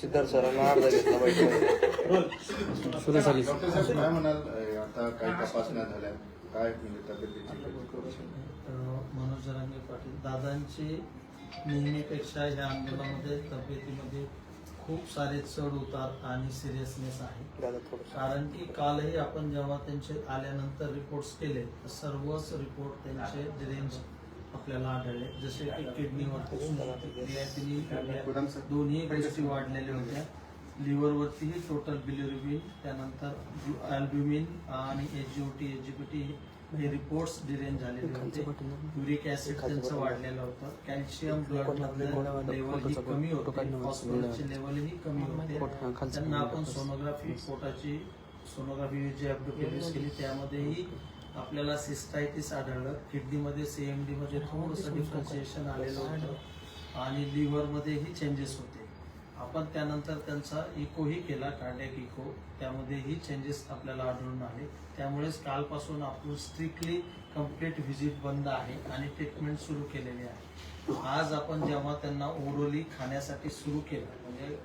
सिद्धार्थ सरांना अर्धा घेतला सुरू झाली. साहेब काय म्हणाल? आता काही तपासण्या झाल्या? काय म्हणजे मनोज जरांगे पाटील दादांचे नेहमीपेक्षा ह्या आंदोलनामध्ये तब्येतीमध्ये खूप सारे चढ उतार आणि सिरियसनेस आहे. कारण की कालही आपण जेव्हा त्यांचे आल्यानंतर रिपोर्ट्स केले तर सर्वच रिपोर्ट त्यांचे डिरेंज आपल्याला आढळले. जसे की किडनीवरती क्रिएटिनिन दोन्ही गोष्टी वाढलेल्या होत्या लिव्हरवरतीही टोटल बिलिरुबिन त्यानंतर अल्ब्युमिन आणि एचजीओटी एचजीपीटी हे रिपोर्ट्स डिरेंज झालेले होते. युरिक ऍसिड त्यांचं वाढलेलं होतं. कॅल्शियम ब्लड लेवल ही कमी होते. फॉस्फरसचे लेवलही कमी होते. त्यांना आपण सोनोग्राफी पोटाची सोनोग्राफी जी ऍप्लिकेशन केली त्यामध्येही आपल्याला सिस्टायटिस आढळलं. किडनीमध्ये सीएमडी मध्ये थोडंसं डिफरन्शिएशन आलेलं होतं. आणि लिव्हरमध्येही चेंजेस होते. आपण त्यानंतर त्यांचा इकोही केला कार्डियक इको त्यामध्येही चेंजेस आपल्याला आढळून आले. त्यामुळेच कालपासून आपण स्ट्रिक्टली कंप्लीट व्हिजिट बंद आहे आणि ट्रीटमेंट सुरू केलेली आहे. आज आपण जेव्हा त्यांना ओरली खाण्यासाठी सुरू केलं म्हणजे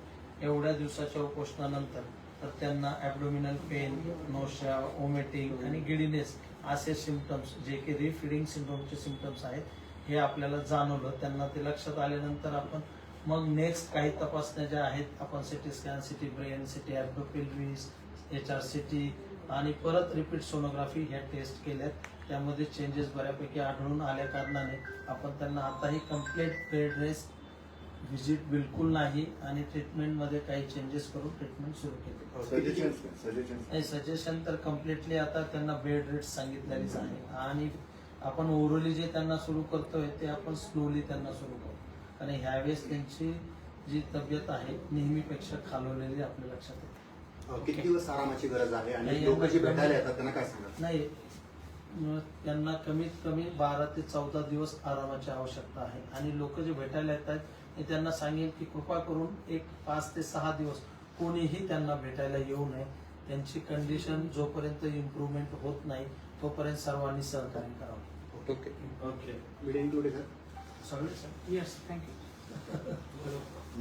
एवढ्या दिवसाच्या उपोषणानंतर तर त्यांना ॲबडोमिनल पेन नोशा ओमेटिंग आणि गिडीनेस असे सिमटम्स जे की रिफिडिंग सिंड्रोमचे सिमटम्स आहेत हे आपल्याला जाणवलं. त्यांना ते लक्षात आल्यानंतर आपण मग नेक्स्ट काही तपासण्या ज्या आहेत आपण CT scan CT brain CT abdopelvis H R CT आणि परत रिपीट सोनोग्राफी ह्या टेस्ट केल्यात. त्यामध्ये चेंजेस बऱ्यापैकी आढळून आल्या कारणाने आपण त्यांना आताही कंप्लीट बेड रेस्ट व्हिजिट बिलकुल नाही आणि ट्रीटमेंटमध्ये काही चेंजेस करून ट्रीटमेंट सुरू केली. सजेशन सजेशन नाही सजेशन तर कम्प्लिटली आता त्यांना बेड रेट सांगितलेलीच आहे आणि आपण ओरली जे त्यांना सुरू करतोय ते आपण स्लोली त्यांना सुरू करू आणि ह्यावेळेस त्यांची जी तब्येत आहे नेहमीपेक्षा खालवलेली आपल्या लक्षात येते. किती दिवस आरामाची गरज आहे? आणि लोक जे. भेटायला येतात त्यांना काय सांगा नाही त्यांना कमीत कमी बारा ते चौदा दिवस आरामाची आवश्यकता आहे. आणि लोक जे भेटायला येत आहेत मी त्यांना सांगेन की कृपा करून एक पाच ते सहा दिवस कोणीही त्यांना भेटायला येऊ नये. त्यांची कंडिशन जोपर्यंत इम्प्रूव्हमेंट होत नाही तोपर्यंत सर्वांनी सहकार्य करावं. ओके. ओके. मीडिया इन्क्लुडेड सगळे सर Yes, thank you.